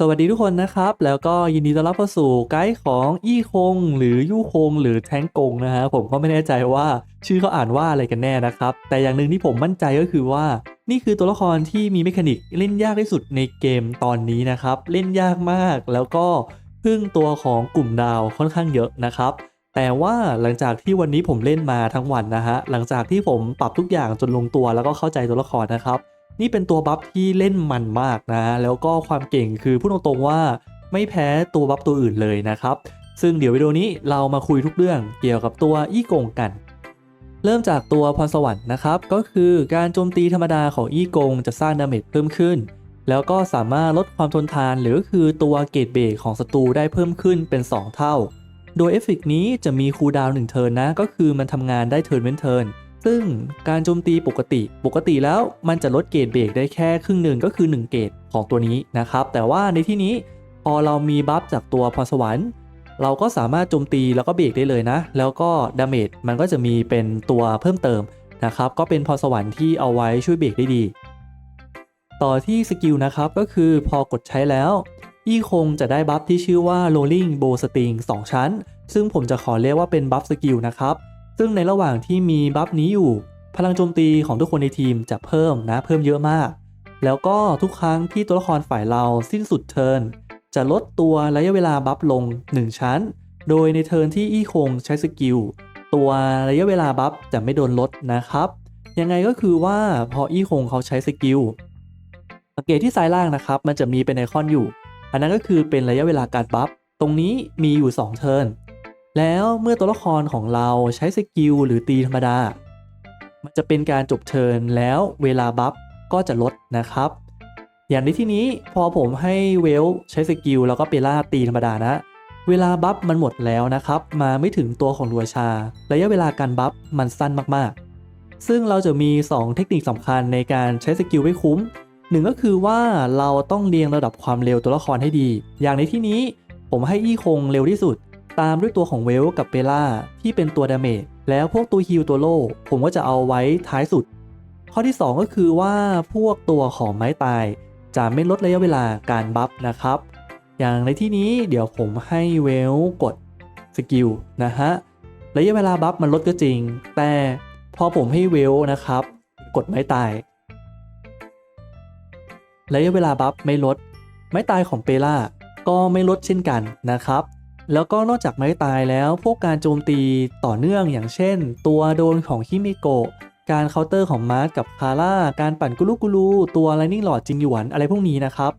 สวัสดีทุกคนนะครับ แล้วก็ยินดีต้อนรับเข้าสู่ไกด์ของอี้คง หรือยู่คง หรือแทงกงนะฮะผมก็ไม่แน่ใจว่าชื่อเขาอ่านว่าอะไรกันแน่นะครับ แต่อย่างหนึ่งที่ผมมั่นใจก็คือว่า นี่คือตัวละครที่มีเมคานิกเล่นยากที่สุดในเกมตอนนี้นะครับ เล่นยากมากแล้วก็พึ่งตัวของกลุ่มดาวค่อนข้างเยอะนะครับ แต่ว่าหลังจากที่วันนี้ผมเล่นมาทั้งวันนะฮะหลังจากที่ผมปรับทุกอย่างจนลงตัวแล้วก็เข้าใจตัวละครนะครับ นี่เป็นตัวบัฟที่เล่นมันมากนะ แล้วก็ความเก่งคือพูดตรงๆว่าไม่แพ้ตัวบัฟตัวอื่นเลยนะครับ ซึ่งเดี๋ยววิดีโอนี้เรามาคุยทุกเรื่องเกี่ยวกับตัวอี้กงกัน เริ่มจากตัวพรสวรรค์นะครับ ก็คือการโจมตีธรรมดาของอี้กงจะสร้างดาเมจเพิ่มขึ้น แล้วก็สามารถลดความทนทานหรือคือตัวเกรดเบรกของศัตรูได้เพิ่มขึ้นเป็น 2 เท่า โดยเอฟเฟกนี้จะมีคูลดาวน์1เทิร์นนะ ก็คือมันทำงานได้เทิร์นเว้นเทิร์น ซึ่งการโจมตีปกติ ปกติแล้วมันจะลดเกรดเบรกได้แค่ครึ่งหนึ่งก็คือ 1 เกรดของตัวนี้นะครับ แต่ว่าในที่นี้พอเรามีบัฟจากตัวพรสวรรค์เราก็สามารถโจมตีแล้วก็เบรกได้เลยนะ แล้วก็ดาเมจมันก็จะมีเป็นตัวเพิ่มเติมนะครับ ก็เป็นพรสวรรค์ที่เอาไว้ช่วยเบรกได้ดี ต่อที่สกิลนะครับก็คือพอกดใช้แล้วอี้คงจะได้บัฟที่ชื่อว่า rolling bow sting 2 ชั้น ซึ่งผมจะขอเรียกว่าเป็นบัฟสกิลนะครับ ซึ่งในระหว่างที่มีบัฟนี้อยู่ พลังโจมตีของทุกคนในทีมจะเพิ่มนะเพิ่มเยอะมาก แล้วก็ทุกครั้งที่ตัวละครฝ่ายเราสิ้นสุดเทิร์นจะลดตัวระยะเวลาบัฟลง 1 ชั้น โดยในเทิร์นที่อี้คงใช้สกิลตัวระยะเวลาบัฟจะไม่โดนลดนะครับ ยังไงก็คือว่าพออี้คงเขาใช้สกิลสังเกตที่ซ้ายล่างนะครับ มันจะมีเป็นไอคอนอยู่ อันนั้นก็คือเป็นระยะเวลาการบัฟตรงนี้มีอยู่ 2 เทิร์น แล้วเมื่อตัวละครของเราใช้สกิลหรือตีธรรมดา มันจะเป็นการจบเทิร์นแล้วเวลาบัฟก็จะลดนะครับ อย่างในที่นี้พอผมให้เวลใช้สกิลแล้วก็เปล่าตีธรรมดานะ เวลาบัฟมันหมดแล้วนะครับ มาไม่ถึงตัวของลัวชา ระยะเวลาการบัฟมันสั้นมากๆ ซึ่งเราจะมี 2 เทคนิคสำคัญในการใช้สกิลให้คุ้มหนึ่งก็คือว่าเราต้องเรียงระดับความเร็วตัวละครให้ดี อย่างในที่นี้ผมให้อี้คงเร็วที่สุด ตามด้วยตัวของเวลกับเปล่าที่เป็นตัวดาเมจแล้วพวกตัวฮิลตัวโล่ผมก็จะเอาไว้ท้ายสุด ข้อที่ 2 ก็คือว่าพวกตัวของไม้ตาย จะไม่ลดระยะเวลาการบัฟนะครับ อย่างในที่นี้เดี๋ยวผมให้เวลกดสกิลนะฮะระยะเวลาบัฟมันลดก็จริง แต่พอผมให้เวลนะครับ กดไม้ตายระยะเวลาบัฟไม่ลด ไม้ตายของเปล่าก็ไม่ลดเช่นกันนะครับ แล้วก็นอกจากไม้ตายแล้วพวกการโจมตีต่อเนื่องอย่างเช่น ตัวโดนของฮิมิโกะการเคาน์เตอร์ของมาร์ทกับคาร่าการปั่นกุลูกุลูตัวไลนิ่งหลอดจิงหยวนอะไรพวกนี้นะครับ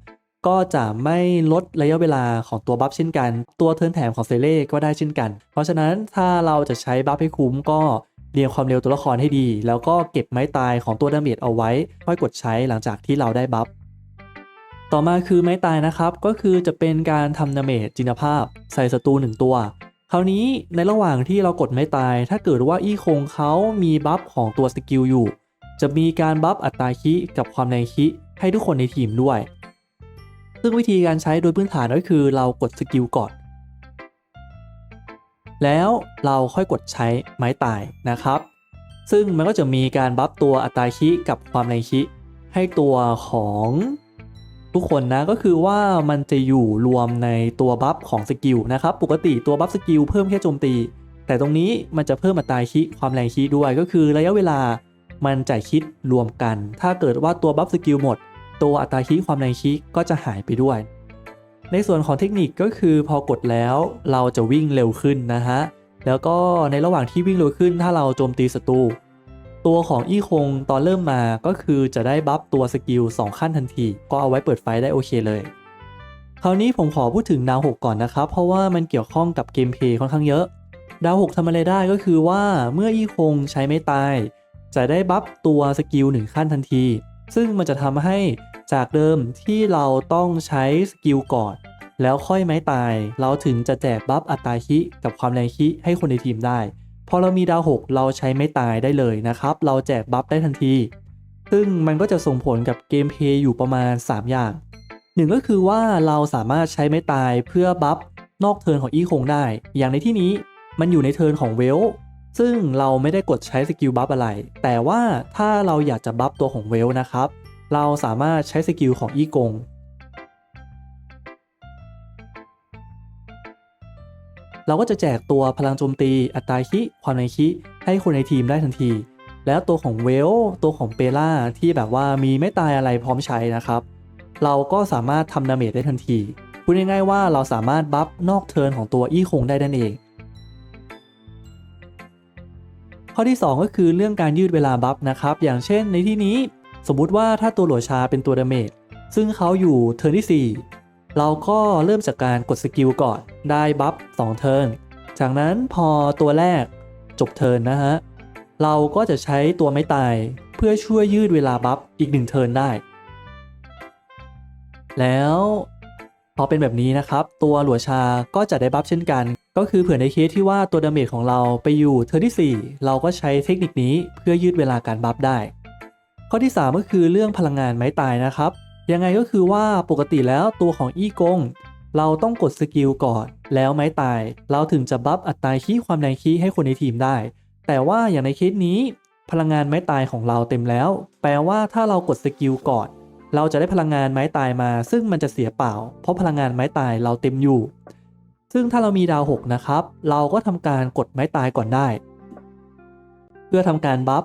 ก็จะไม่ลดระยะเวลาของตัวบัฟเช่นกัน ตัวเทิร์นแถมของเซเล่ก็ได้เช่นกัน เพราะฉะนั้นถ้าเราจะใช้บัฟให้คุ้มก็เรียงความเร็วตัวละครให้ดี แล้วก็เก็บไม้ตายของตัวดาเมจเอาไว้ ค่อยกดใช้หลังจากที่เราได้บัฟ ต่อมาคือไม้ตายนะครับก็คือจะเป็นการทำดาเมจจินภาพ ใส่ศัตรูหนึ่งตัว คราวนี้ในระหว่างที่เรากดไม้ตาย ถ้าเกิดว่าอี้คงเขามีบัฟของตัวสกิลอยู่ จะมีการบัฟอัตราคิกับความแรงคิให้ทุกคนในทีมด้วย ซึ่งวิธีการใช้โดยพื้นฐานก็คือเรากดสกิลก่อน แล้วเราค่อยกดใช้ไม้ตายนะครับ ซึ่งมันก็จะมีการบัฟตัวอัตราคิกับความแรงคิให้ตัวของ ทุกคนนะก็คือว่ามันจะอยู่รวมในตัวบัฟของสกิลนะครับปกติตัวบัฟสกิลเพิ่มแค่โจมตี แต่ตรงนี้มันจะเพิ่มอัตราคิความแรงคิด้วยก็คือระยะเวลามันจะคิดรวมกัน ถ้าเกิดว่าตัวบัฟสกิลหมด ตัวอัตราคิความแรงคิก็จะหายไปด้วย ในส่วนของเทคนิคก็คือพอกดแล้วเราจะวิ่งเร็วขึ้นนะฮะแล้วก็ในระหว่างที่วิ่งเร็วขึ้น ถ้าเราโจมตีศัตรู ตัวของอี้คงตอนเริ่มมาก็คือจะได้บัฟตัวสกิล2ขั้นทันที ก็เอาไว้เปิดไฟได้โอเคเลย คราวนี้ผมขอพูดถึงดาว6ก่อนนะครับ เพราะว่ามันเกี่ยวข้องกับเกมเพลย์ค่อนข้างเยอะ ดาว6ทำอะไรได้ก็คือว่าเมื่ออี้คงใช้ไม่ตาย จะได้บัฟตัวสกิล1ขั้นทันที ซึ่งมันจะทำให้จากเดิมที่เราต้องใช้สกิลก่อนแล้วค่อยไม้ตาย เราถึงจะแจกบัฟอัตราคิกับความแรงคิให้คนในทีมได้ พอเรามีดาว 6 เราใช้ไม่ตายได้เลยนะครับ เราแจกบัฟได้ทันที ซึ่งมันก็จะส่งผลกับเกมเพย์อยู่ประมาณ 3 อย่างหนึ่งก็คือว่าเราสามารถใช้ไม่ตายเพื่อบัฟนอกเทิร์นของอีคงได้ อย่างในที่นี้มันอยู่ในเทิร์นของเวล ซึ่งเราไม่ได้กดใช้สกิลบัฟอะไร แต่ว่าถ้าเราอยากจะบัฟตัวของเวลนะครับ เราสามารถใช้สกิลของอีกง เราก็จะแจกตัวพลังโจมตี อัตราคิ ความในคิให้คนในทีมได้ทันที แล้วตัวของเวลตัวของเปล่าที่แบบว่ามีไม่ตายอะไรพร้อมใช้นะครับ เราก็สามารถทำดาเมจได้ทันทีพูดง่ายๆว่าเราสามารถบัฟนอกเทิร์นของตัวอี้คงได้นั่นเอง ข้อที่ 2 ก็คือเรื่องการยืดเวลาบัฟนะครับ อย่างเช่นในที่นี้ สมมุติว่าถ้าตัวหลัวชาเป็นตัวดาเมจซึ่งเขาอยู่เทิร์นที่4 เราก็เริ่มจากการกดสกิลก่อนได้บัฟ2เทิร์นจากนั้นพอตัวแรกจบเทิร์นนะฮะ เราก็จะใช้ตัวไม้ตายเพื่อช่วยยืดเวลาบัฟอีก1เทิร์นได้ แล้วพอเป็นแบบนี้นะครับ ตัวหลัวชาก็จะได้บัฟเช่นกัน ก็คือเผื่อในเคสที่ว่าตัวดาเมจของเราไปอยู่เทิร์นที่ 4 เราก็ใช้เทคนิคนี้เพื่อยืดเวลาการบัฟได้ ข้อที่ 3 ก็คือเรื่องพลังงานไม้ตายนะครับ ยังไงก็คือว่าปกติแล้วตัวของอี้กง เราต้องกดสกิลก่อนแล้วไม้ตาย เราถึงจะบัฟอัตราคีความแรงคีให้คนในทีมได้ แต่ว่าอย่างในเคสนี้ พลังงานไม้ตายของเราเต็มแล้ว แปลว่าถ้าเรากดสกิลก่อน เราจะได้พลังงานไม้ตายมา ซึ่งมันจะเสียเปล่า เพราะพลังงานไม้ตายเราเต็มอยู่ ซึ่งถ้าเรามีดาว 6 นะครับ เราก็ทำการกดไม้ตายก่อนได้ เพื่อทำการบัฟ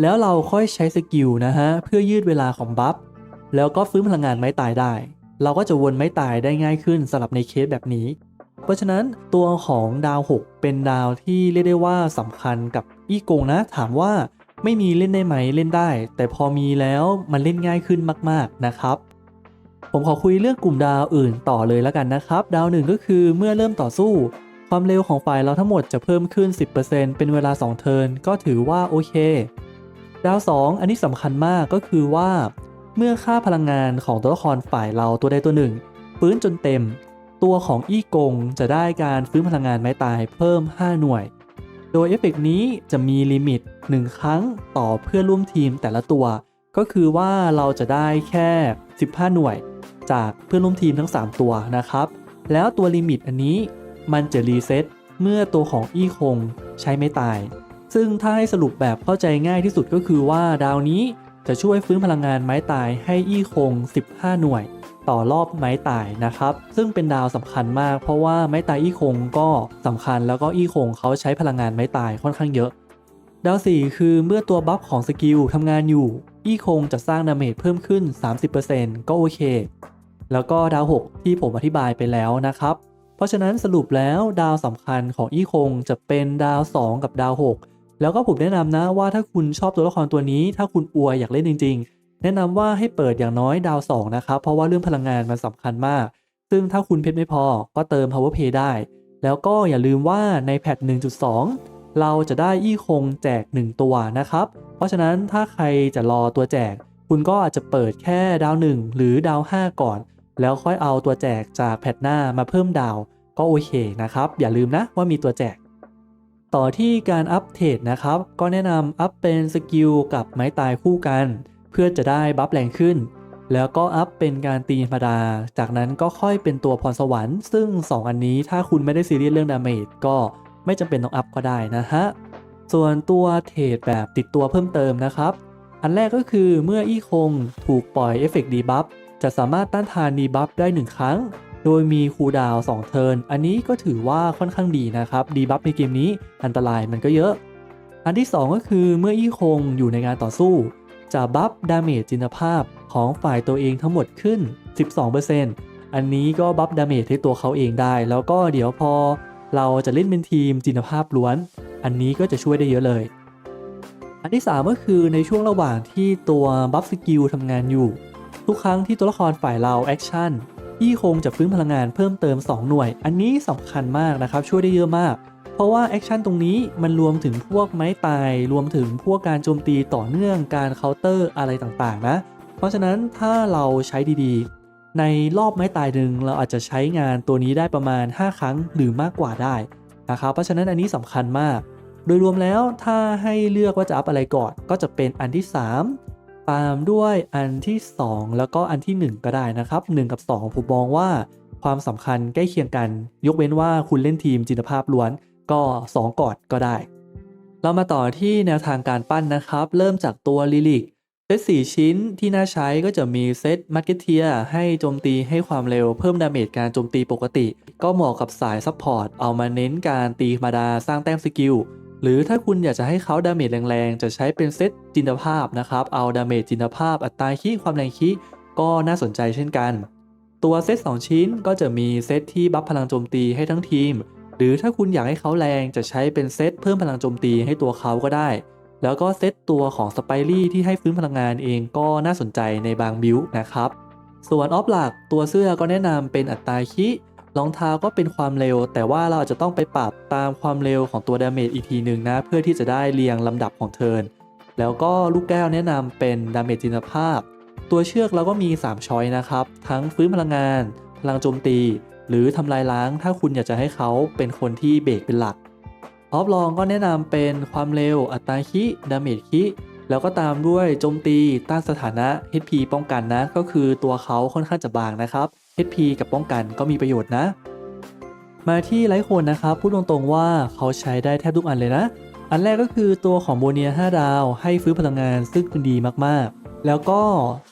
แล้วเราค่อยใช้สกิลนะฮะเพื่อยืดเวลาของบัฟ แล้วก็ฟื้นพลังงานไม้ตายได้ เราก็จะวนไม้ตายได้ง่ายขึ้นสำหรับในเคสแบบนี้ เพราะฉะนั้นตัวของดาว 6 เป็นดาวที่เรียกได้ว่าสำคัญกับอี้กงนะ ถามว่าไม่มีเล่นได้ไหมเล่นได้ แต่พอมีแล้วมันเล่นง่ายขึ้นมาก ๆนะครับ ผมขอคุยเรื่องกลุ่มดาวอื่นต่อเลยแล้วกันนะครับ ดาวหนึ่งก็คือเมื่อเริ่มต่อสู้ ความเร็วของฝ่ายเราทั้งหมดจะเพิ่มขึ้น 10%เป็นเวลา 2 เทิร์นก็ถือว่าโอเค ดาว 2 อันนี้สำคัญมากก็คือว่า เมื่อค่าพลังงานของตัวละครฝ่ายเราตัวใดตัวหนึ่ง ฟื้นจนเต็ม ตัวของอี้กงจะได้การฟื้นพลังงานไม้ตายเพิ่ม 5 หน่วย โดยเอฟเฟกต์นี้จะมีลิมิต 1 ครั้งต่อเพื่อนร่วมทีมแต่ละตัว ก็คือว่าเราจะได้แค่ 15 หน่วย จากเพื่อนร่วมทีมทั้ง 3 ตัวนะครับ แล้วตัวลิมิตอันนี้มันจะรีเซ็ตเมื่อตัวของอี้คงใช้ไม่ตาย ซึ่งถ้าให้สรุปแบบเข้าใจง่ายที่สุดก็คือว่าดาวนี้ จะช่วยฟื้นพลังงานไม้ตายให้อี้คง 15 หน่วย ต่อรอบไม้ตายนะครับ ซึ่งเป็นดาวสำคัญมาก เพราะว่าไม้ตายอี้คงก็สำคัญแล้วก็อี้คงเขาใช้พลังงานไม้ตายค่อนข้างเยอะ ดาว 4 คือเมื่อตัวบัฟของสกิลทำงานอยู่ อี้คงจะสร้างดาเมจเพิ่มขึ้น 30%ก็โอเค แล้วก็ดาว 6 ที่ผมอธิบายไปแล้วนะครับ เพราะฉะนั้นสรุปแล้วดาวสำคัญของอี้คงจะเป็นดาว 2 กับดาว 6 แล้วก็ผมแนะนำนะว่าถ้าคุณชอบตัวละครตัวนี้ ถ้าคุณอวยอยากเล่นจริง ๆ แนะนำว่าให้เปิดอย่างน้อยดาว 2 นะครับ เพราะว่าเรื่องพลังงานมันสำคัญมาก ซึ่งถ้าคุณเพชรไม่พอก็เติม power play ได้ แล้วก็อย่าลืมว่าในแพท 1.2 เราจะได้อี้คงแจก 1 ตัวนะครับ เพราะฉะนั้นถ้าใครจะรอตัวแจก คุณก็อาจจะเปิดแค่ดาว 1 หรือดาว 5 ก่อน แล้วค่อยเอาตัวแจกจากแพทหน้ามาเพิ่มดาว ก็โอเคนะครับ อย่าลืมนะว่ามีตัวแจก ต่อที่การอัปเทรดนะครับ ก็แนะนำอัพเป็นสกิลกับไม้ตายคู่กัน เพื่อจะได้บัฟแรงขึ้น แล้วก็อัพเป็นการตีธรรมดา จากนั้นก็ค่อยเป็นตัวพรสวรรค์ ซึ่ง 2 อันนี้ถ้าคุณไม่ได้ซีเรียสเรื่องดาเมจก็ไม่จำเป็นต้องอัพก็ได้นะฮะ ส่วนตัวเทรดแบบติดตัวเพิ่มเติมนะครับ อันแรกก็คือเมื่ออี้คงถูกปล่อยเอฟเฟกต์ดีบัฟจะสามารถต้านทานดีบัฟได้ 1 ครั้ง โดยมีคูดาว2เทิร์น อันนี้ก็ถือว่าค่อนข้างดีนะครับ ดีบัฟในเกมนี้อันตรายมันก็เยอะ อันที่ 2 ก็คือเมื่ออี้คงอยู่ในการต่อสู้ จะบัฟดาเมจจินภาพของฝ่ายตัวเองทั้งหมดขึ้น 12%อันนี้ก็บัฟดาเมจให้ตัวเขาเองได้ แล้วก็เดี๋ยวพอเราจะเล่นเป็นทีมจินภาพล้วน อันนี้ก็จะช่วยได้เยอะเลย อันที่ 3 ก็คือในช่วงระหว่างที่ตัวบัฟสกิลทำงานอยู่ ทุกครั้งที่ตัวละครฝ่ายเราแอคชั่น ที่คงจะฟื้นพลังงานเพิ่มเติม 2 หน่วย อันนี้สำคัญมากนะครับ ช่วยได้เยอะมาก เพราะว่าแอคชั่นตรงนี้มันรวมถึงพวกไม้ตาย รวมถึงพวกการโจมตีต่อเนื่องการเคาน์เตอร์อะไรต่างๆ นะ เพราะฉะนั้นถ้าเราใช้ดีๆ ในรอบไม้ตายหนึ่งเราอาจจะใช้งานตัวนี้ได้ประมาณ 5 ครั้งหรือมากกว่าได้นะครับ เพราะฉะนั้นอันนี้สำคัญมาก โดยรวมแล้วถ้าให้เลือกว่าจะอัพอะไรก่อนก็จะเป็นอันที่ 3 ตามด้วยอันที่ 2 แล้วก็อันที่ 1 ก็ได้นะครับ 1 กับ 2 ผมมองว่าความสำคัญใกล้เคียงกัน ยกเว้นว่าคุณเล่นทีมจินตภาพล้วนก็ 2ก่อนก็ได้ เรามาต่อที่แนวทางการปั้นนะครับ เริ่มจากตัวลิลิกซต4ชิ้นที่น่าใช้ก็จะมีเซตมาร์เก็ตเทียให้โจมตีให้ความเร็วเพิ่มดาเมจการโจมตีปกติ ก็เหมาะกับสายซัพพอร์ตเอามาเน้นการตีธรรมดาสร้างแต้มสกิล หรือถ้าคุณอยากจะให้เขาดาเมจแรงๆ จะใช้เป็นเซตจินตภาพนะครับ เอาดาเมจจินตภาพอัตราคีความแรงคีก็น่าสนใจเช่นกัน ตัวเซต2 ชิ้นก็จะมีเซตที่บัฟพลังโจมตีให้ทั้งทีม หรือถ้าคุณอยากให้เขาแรงจะใช้เป็นเซตเพิ่มพลังโจมตีให้ตัวเขาก็ได้ แล้วก็เซตตัวของสไปรี่ที่ให้ฟื้นพลังงานเองก็น่าสนใจในบางบิลนะครับ ส่วนออฟหลักตัวเสื้อก็แนะนำเป็นอัตราคิ รองเท้าก็เป็นความเร็ว แต่ว่าเราอาจจะต้องไปปรับตามความเร็วของตัวดาเมจอีกทีหนึ่งนะ เพื่อที่จะได้เรียงลำดับของเทิร์นแล้วก็ลูกแก้วแนะนำเป็นดาเมจจินตภาพ ตัวเชือกเราก็มี 3 ช้อยนะครับ ทั้งฟื้นพลังงาน พลังโจมตี หรือทำลายล้าง ถ้าคุณอยากจะให้เขาเป็นคนที่เบรกเป็นหลักออฟลองก็แนะนำเป็นความเร็วอัตราคิดาเมจคิแล้วก็ตามด้วยโจมตีต้านสถานะ HP ป้องกันนะ ก็คือตัวเขาค่อนข้างจะบางนะครับ HP กับป้องกันก็มีประโยชน์นะ มาที่ไลท์โคนนะครับพูดตรงๆว่าเขาใช้ได้แทบทุกอันเลยนะ อันแรกก็คือตัวของโบเนีย5ดาว ให้ฟื้นพลังงานซึ่งเป็นดีมากๆ แล้วก็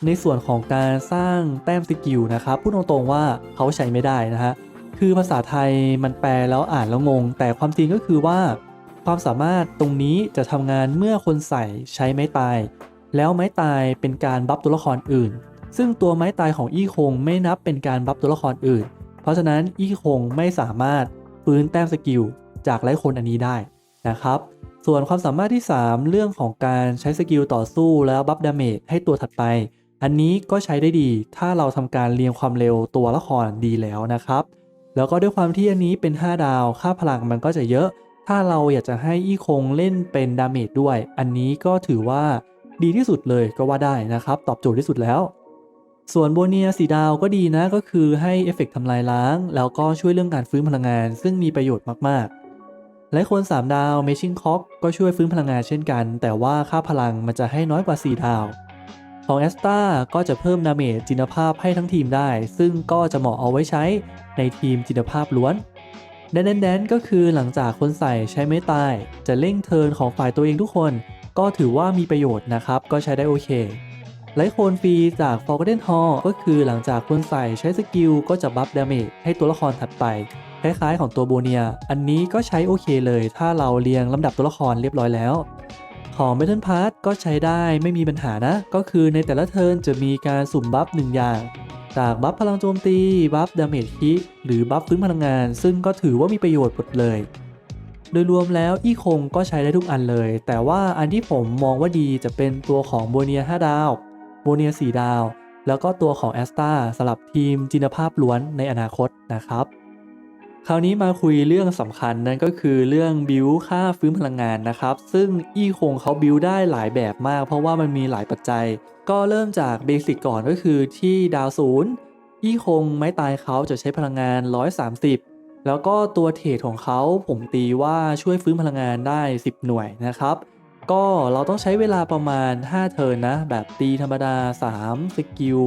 ในส่วนของการสร้างแต้มสกิลนะครับพูดตรงๆว่าเขาใช้ไม่ได้นะฮะคือภาษาไทยมันแปลแล้วอ่านแล้วงง แต่ความจริงก็คือว่า ความสามารถตรงนี้จะทำงานเมื่อคนใส่ใช้ไม้ตาย แล้วไม้ตายเป็นการบัฟตัวละครอื่น ซึ่งตัวไม้ตายของอี้คงไม่นับเป็นการบัฟตัวละครอื่น เพราะฉะนั้นอี้คงไม่สามารถฟื้นแต้มสกิลจากไร้คนอันนี้ได้นะครับ ส่วนความสามารถที่ 3 เรื่องของการใช้สกิลต่อสู้แล้วบัฟดาเมจให้ตัวถัดไป อันนี้ก็ใช้ได้ดี ถ้าเราทำการเรียงความเร็วตัวละครดีแล้วนะครับ แล้วก็ด้วยความที่อันนี้เป็น 5 ดาว ค่าพลังมันก็จะเยอะ ถ้าเราอยากจะให้อี้คงเล่นเป็นดาเมจด้วย อันนี้ก็ถือว่าดีที่สุดเลยก็ว่าได้นะครับ ตอบโจทย์ที่สุดแล้ว ส่วนโบเนียสีดาวก็ดีนะก็คือให้เอฟเฟกต์ทำลายล้าง แล้วก็ช่วยเรื่องการฟื้นพลังงาน ซึ่งมีประโยชน์มากๆ และคน 3 ดาวเมชิ n งคอกก็ช่วยฟื้นพลังงานเช่นกัน แต่ว่าค่าพลังมันจะให้น้อยกว่า 4 ดาว ของแอสตาก็จะเพิ่มดาเมจจินภาพให้ทั้งทีมได้ ซึ่งก็จะเหมาะเอาไว้ใช้ในทีมจินภาพล้วนแดนแดนก็คือหลังจากคนใส่ใช้ไม่ตาย จะเร่งเทิร์นของฝ่ายตัวเองทุกคน ก็ถือว่ามีประโยชน์นะครับก็ใช้ได้โอเค ไลท์โคนฟรีจาก Forgotten Hall ก็คือหลังจากคนใส่ใช้สกิลก็จะบัฟดาเมจให้ตัวละครถัดไป คล้ายๆของตัวโบเนีย อันนี้ก็ใช้โอเคเลย ถ้าเราเรียงลำดับตัวละครเรียบร้อยแล้ว ของ Battle Pass ก็ใช้ได้ไม่มีปัญหานะ ก็คือในแต่ละเทิร์นจะมีการสุ่มบัฟหนึ่งอย่าง จากบัฟพลังโจมตี บัฟดาเมจคิหรือบัฟฟื้นพลังงาน ซึ่งก็ถือว่ามีประโยชน์หมดเลยโดยรวมแล้วอีคงก็ใช้ได้ทุกอันเลย แต่ว่าอันที่ผมมองว่าดีจะเป็นตัวของโบเนีย 5 ดาว โบเนีย 4 ดาว แล้วก็ตัวของแอสตาสำหรับทีมจินภาพล้วนในอนาคตนะครับ คราวนี้มาคุยเรื่องสำคัญนั่นก็คือเรื่องบิวค่าฟื้นพลังงานนะครับ ซึ่งอีคงเขาบิวได้หลายแบบมาก เพราะว่ามันมีหลายปัจจัย ก็เริ่มจากเบสิกก่อนก็คือที่ดาวศูนย์อีคงไม้ตายเขาจะใช้พลังงาน 130แล้วก็ตัวเทรดของเขาผมตีว่าช่วยฟื้นพลังงานได้ 10 หน่วยนะครับ ก็เราต้องใช้เวลาประมาณ 5 เทิร์นนะ แบบตีธรรมดา 3 สกิล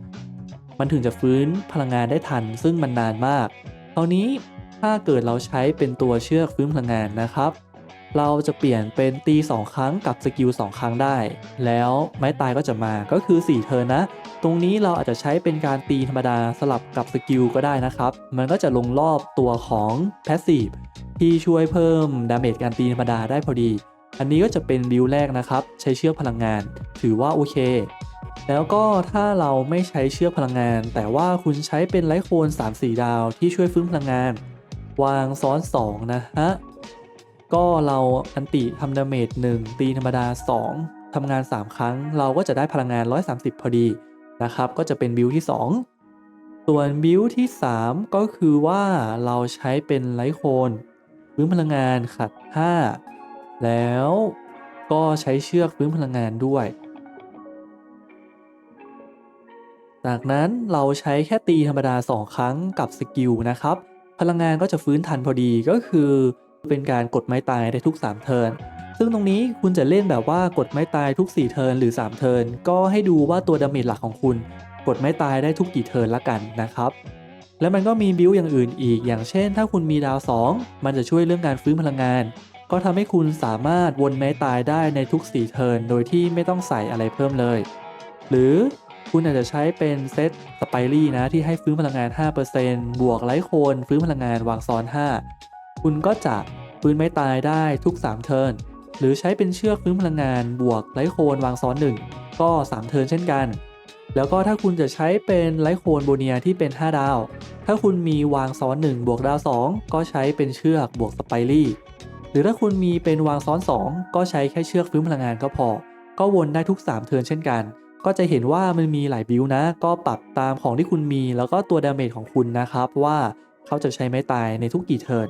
2 มันถึงจะฟื้นพลังงานได้ทัน ซึ่งมันนานมากคราวนี้ถ้าเกิดเราใช้เป็นตัวเชือกฟื้นพลังงานนะครับ เราจะเปลี่ยนเป็นตี 2 ครั้งกับสกิล 2 ครั้งได้ แล้วไม้ตายก็จะมาก็คือ 4 เทิร์นนะ ตรงนี้เราอาจจะใช้เป็นการตีธรรมดาสลับกับสกิลก็ได้นะครับ มันก็จะลงรอบตัวของแพสซีฟที่ช่วยเพิ่มดาเมจการตีธรรมดาได้พอดี อันนี้ก็จะเป็นบิลแรกนะครับ ใช้เชือกพลังงาน ถือว่าโอเค แล้วก็ถ้าเราไม่ใช้เชือกพลังงาน แต่ว่าคุณใช้เป็นไลท์โคน3-4 ดาวที่ช่วยฟื้นพลังงาน วางซ้อน 2 นะฮะ ก็เราอันติทำดาเมจ1ตีธรรมดา 2ทำงาน 3 ครั้ง เราก็จะได้พลังงาน 130 พอดีนะครับ ก็จะเป็นบิลที่ 2 ส่วนบิลที่ 3 ก็คือว่าเราใช้เป็นไลท์โคนฟื้นพลังงานขัด 5 แล้วก็ใช้เชือกฟื้นพลังงานด้วย จากนั้นเราใช้แค่ตีธรรมดา 2 ครั้งกับสกิลนะครับ พลังงานก็จะฟื้นทันพอดีก็คือ เป็นการกดไม้ตายได้ทุก 3 เทิร์นซึ่งตรงนี้คุณจะเล่นแบบว่ากดไม้ตายทุก 4 เทิร์นหรือ 3 เทิร์นก็ให้ดูว่าตัวดาเมจหลักของคุณ กดไม้ตายได้ทุกกี่เทิร์นละกันนะครับแล้วมันก็มีบิลอย่างอื่นอีก อย่างเช่น ถ้าคุณมีดาว 2 มันจะช่วยเรื่องการฟื้นพลังงาน ก็ทำให้คุณสามารถวนไม้ตายได้ในทุก 4 เทิร์นโดยที่ไม่ต้องใส่อะไรเพิ่มเลย หรือคุณอาจจะใช้เป็นเซตสไปรี่นะที่ให้ฟื้นพลังงาน 5%บวกไลท์โคนฟื้นพลังงานวางซ้อน 5 คุณก็จะฟื้นไม้ตายได้ทุก 3 เทิร์นหรือใช้เป็นเชือกฟื้นพลังงานบวกไลท์โคนวางซ้อน 1 ก็ 3 เทิร์นเช่นกัน แล้วก็ถ้าคุณจะใช้เป็นไลท์โคนโบเนียที่เป็น 5 ดาว ถ้าคุณมีวางซ้อน 1 บวกดาว 2 ก็ใช้เป็นเชือกบวกสไปรี่ หรือถ้าคุณมีเป็นวางซ้อน 2 ก็ใช้แค่เชือกฟื้นพลังงานก็พอ ก็วนได้ทุก 3 เทิร์นเช่นกัน ก็จะเห็นว่ามันมีหลายบิวนะ ก็ปรับตามของที่คุณมี แล้วก็ตัวดาเมจของคุณนะครับว่าเขาจะใช้ไม้ตายในทุกกี่เทิร์น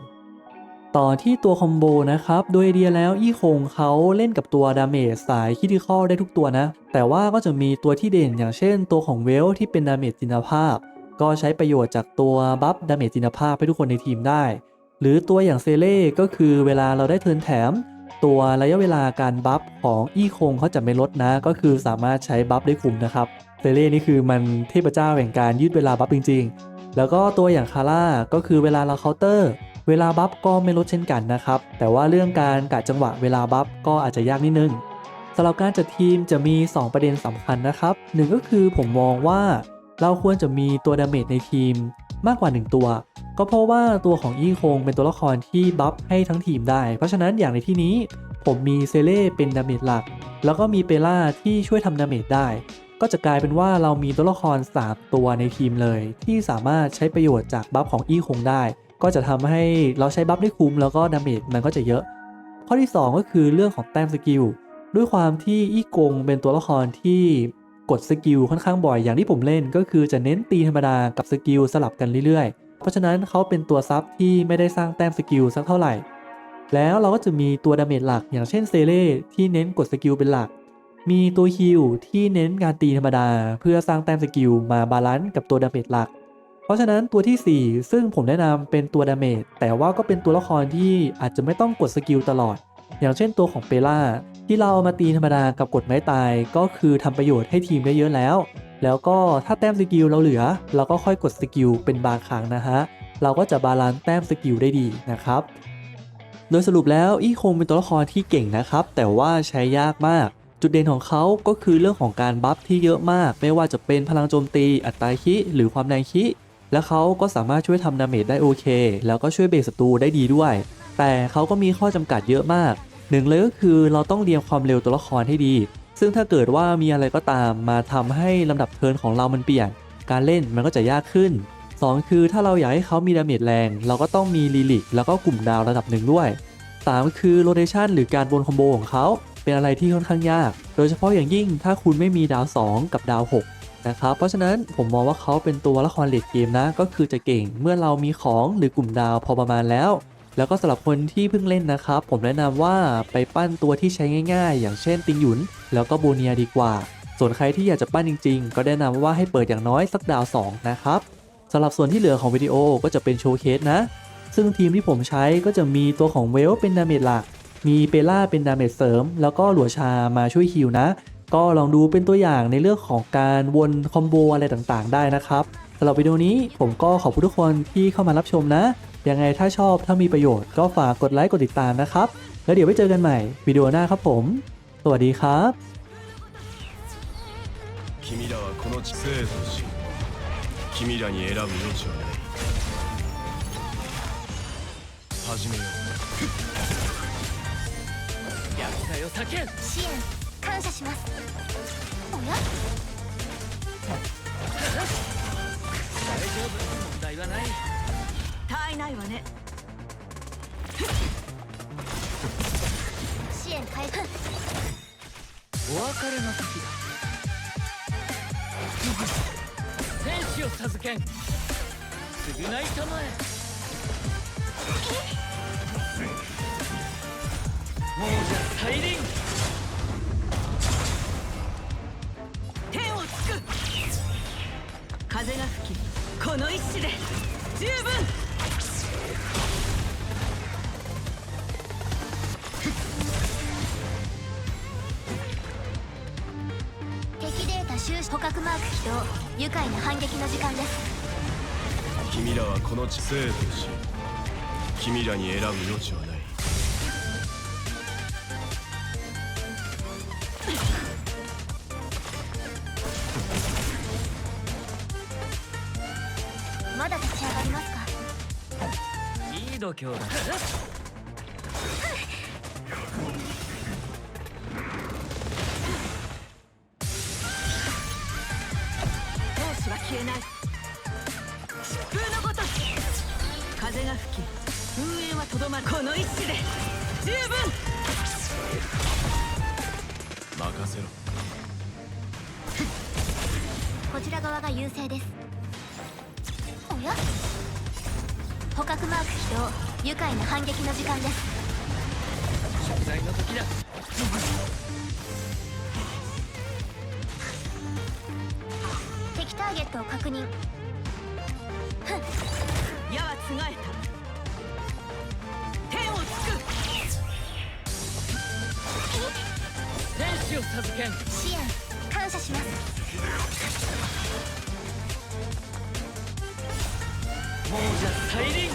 ต่อที่ตัวคอมโบนะครับ โดยเดียแล้วอี้คงเขาเล่นกับตัวดาเมจสายคิติคอลได้ทุกตัวนะ แต่ว่าก็จะมีตัวที่เด่นอย่างเช่น ตัวของเวลที่เป็นดาเมจจินภาพ ก็ใช้ประโยชน์จากตัวบัฟดาเมจจินภาพให้ทุกคนในทีมได้ หรือตัวอย่างเซเล่ก็คือเวลาเราได้เทินแถม ตัวระยะเวลาการบัฟของอี้คงเขาจะไม่ลดนะ ก็คือสามารถใช้บัฟได้คุ้มนะครับเซเล่นี่คือมันเทพเจ้าแห่งการยืดเวลาบัฟจริง ๆ แล้วก็ตัวอย่างคาร่าก็คือเวลาเราเคาน์เตอร์ เวลาบัฟก็ไม่ลดเช่นกันนะครับ แต่ว่าเรื่องการกะจังหวะเวลาบัฟก็อาจจะยากนิดนึงสำหรับการจัดทีมจะมี 2 ประเด็นสำคัญนะครับหนึ่งก็คือผมมองว่าเราควรจะมีตัวดาเมจในทีมมากกว่า 1 ตัว ก็เพราะว่าตัวของอี้คงเป็นตัวละครที่บัฟให้ทั้งทีมได้ เพราะฉะนั้นอย่างในที่นี้ผมมีเซเล่เป็นดาเมจหลัก แล้วก็มีเปล่าที่ช่วยทำดาเมจได้ ก็จะกลายเป็นว่าเรามีตัวละคร3ตัวในทีมเลย ที่สามารถใช้ประโยชน์จากบัฟของอี้คงได้ ก็จะทำให้เราใช้บัฟได้คุ้มแล้วก็ดาเมจมันก็จะเยอะ ข้อที่ 2 ก็คือเรื่องของแต้มสกิลด้วยความที่อี้กงเป็นตัวละครที่กดสกิลค่อนข้างบ่อยอย่างที่ผมเล่น ก็คือจะเน้นตีธรรมดากับสกิลสลับกันเรื่อยๆ เพราะฉะนั้นเขาเป็นตัวซับที่ไม่ได้สร้างแต้มสกิลสักเท่าไหร่ แล้วเราก็จะมีตัวดาเมจหลักอย่างเช่นเซเล่ที่เน้นกดสกิลเป็นหลัก มีตัวฮิลที่เน้นการตีธรรมดา เพื่อสร้างแต้มสกิลมาบาลานซ์กับตัวดาเมจหลัก เพราะฉะนั้นตัวทีสี่4 ซึ่งผมแนะนำเป็นตัวดาเมจแต่ว่าก็เป็นตัวละครที่อาจจะไม่ต้องกดสกิลตลอด อย่างเช่นตัวของเปล่าที่เราเอามาตีธรรมดากับกดไม้ตายก็คือทำประโยชน์ให้ทีมได้เยอะแล้ว แล้วก็ถ้าแต้มสกิลเราเหลือ เราก็ค่อยกดสกิลเป็นบางครั้งนะฮะ เราก็จะบาลานซ์แต้มสกิลได้ดีนะครับ โดยสรุปแล้วอีคงเป็นตัวละครที่เก่งนะครับ แต่ว่าใช้ยากมากจุดเด่นของเขาก็คือเรื่องของการบัฟที่เยอะมาก ไม่ว่าจะเป็นพลังโจมตี อัตราคิ หรือความแรงคิ และเขาก็สามารถช่วยทำดาเมจได้โอเค แล้วก็ช่วยเบรกศัตรูได้ดีด้วย แต่เขาก็มีข้อจำกัดเยอะมากหนึ่งเลยก็คือเราต้องเรียงความเร็วตัวละครให้ดี ซึ่งถ้าเกิดว่ามีอะไรก็ตามมาทำให้ลำดับเทิร์นของเรามันเปลี่ยน การเล่นมันก็จะยากขึ้น 2 คือถ้าเราอยากให้เขามีดาเมจแรง เราก็ต้องมีลีลิกแล้วก็กลุ่มดาวระดับหนึ่งด้วย 3 คือโรเ t ชันหรือการวนคอมโบของเขาเป็นอะไรที่ค่อนข้างยาก โดยเฉพาะอย่างยิ่งถ้าคุณไม่มีดาว 2 กับดาว 6 นะครับ เพราะฉะนั้นผมมองว่าเขาเป็นตัวละครเลดเกมนะ ก็คือจะเก่งเมื่อเรามีของหรือกลุ่มดาวพอประมาณแล้ว แล้วก็สำหรับคนที่เพิ่งเล่นนะครับ ผมแนะนำว่าไปปั้นตัวที่ใช้ง่ายๆ อย่างเช่นติงหยุน แล้วก็โบเนียดีกว่า ส่วนใครที่อยากจะปั้นจริงๆ ก็แนะนำว่าให้เปิดอย่างน้อยสักดาว 2 นะครับสำหรับส่วนที่เหลือของวิดีโอก็จะเป็นโชว์เคสนะ ซึ่งทีมที่ผมใช้ก็จะมีตัวของเวลเป็นดาเมจหลัก มีเปล่าเป็นดาเมจเสริม แล้วก็หลัวชามาช่วยฮิลนะ ก็ลองดูเป็นตัวอย่างในเรื่องของการวนคอมโบอะไรต่างๆ ได้นะครับสำหรับวิดีโอนี้ผมก็ขอบคุณทุกคนที่เข้ามารับชมนะ ยังไงถ้าชอบถ้ามีประโยชน์ก็ฝากกดไลค์กดติดตามนะครับ แล้วเดี๋ยวไว้เจอกันใหม่วิดีโอหน้าครับผม สวัสดีครับ 君らはこの地生と死君らに選ぶ余地はない始めよう厄介を避けん支援感謝しますおや大丈夫問題はない 体内はね。支援開始お別れの時だ。天使を授けん。償いたまえ。大輪天をつく。風が吹きこの一矢で十分動愉快な反撃の時間です。君らはこの知性とし君らに選ぶ余地はない。まだ立ち上がりますか？い度胸だこの一矢で。十分。任せろ。こちら側が優勢です。おや？捕獲マーク起動。愉快な反撃の時間です。食材の時だ。敵ターゲットを確認。矢はつがえた天使を。授けん支援感謝します亡者再臨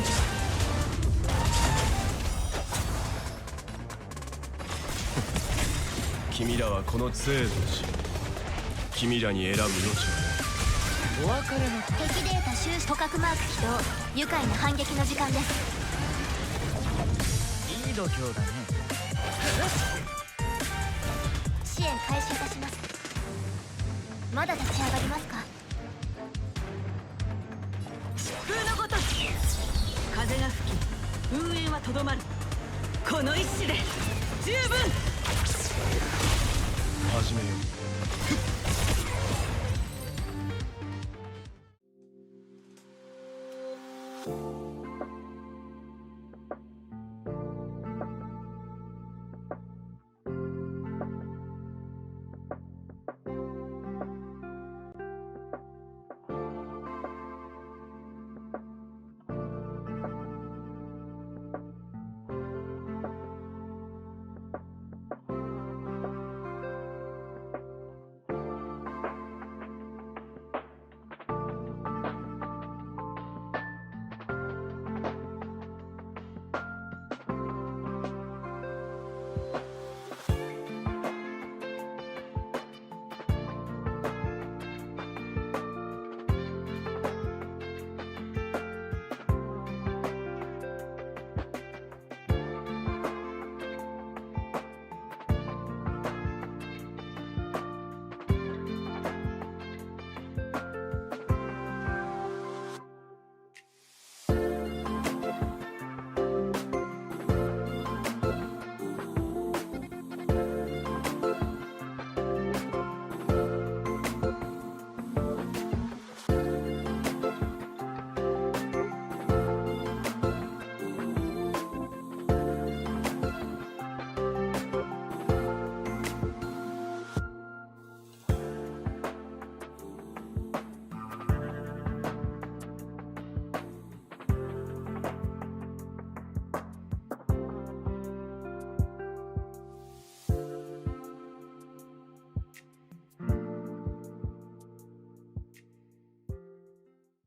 君らはこの杖とし君らに選ぶ余地はないお別れの敵データ収捕獲マーク起動愉快な反撃の時間ですいい度胸だね援開始いたします。まだ立ち上がりますか？疾風のごとし風が吹き運営はとどまる。この一矢で十分。始めよう